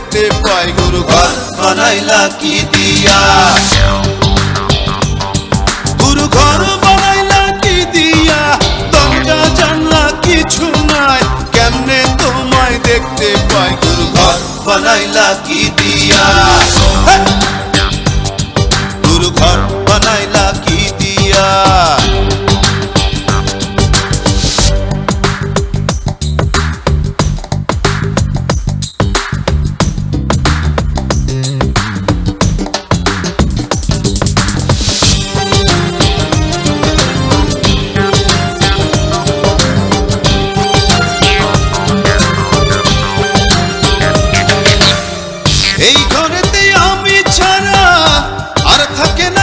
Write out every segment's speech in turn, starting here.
দেখতে পাই গুরু ঘর বানাইলা কি দিয়া। গুরু ঘর বানাইলা কি দিয়া। তোমরা জানলা কিছু নাই, কেমনে তোমায় দেখতে পাই? গুরু ঘর বানাইলা কি দিয়া। এই ঘরেতে আমি ছাড়া আর থাকে না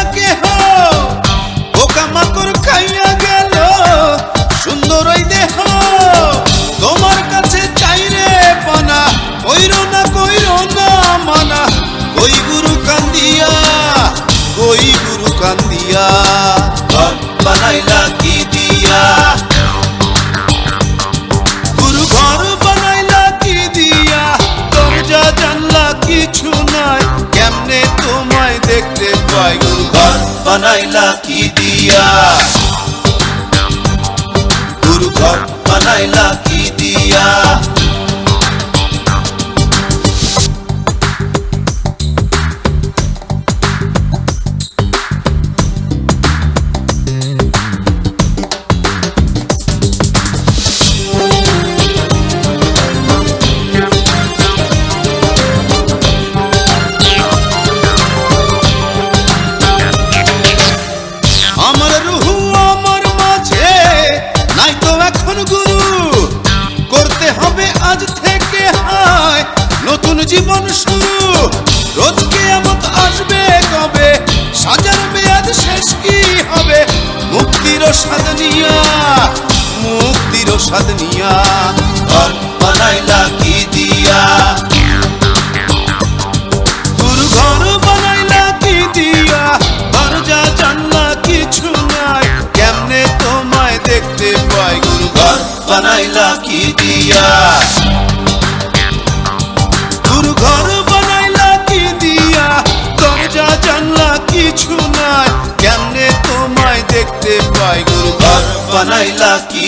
বানাইলা কি দিয়া? দুর্গম বানাইলা কি দিয়া? সাধনিয়া মুক্তির সাধনিয়া ঘর বানাইলা কি দিয়া। তোর ঘর বানাইলা দিয়া ঘর যা জানলা কিছু নাই। কেমনে তোমায় দেখতে পাই? গুরু ঘর বানাইলা কি দিয়া। বানাইলা কি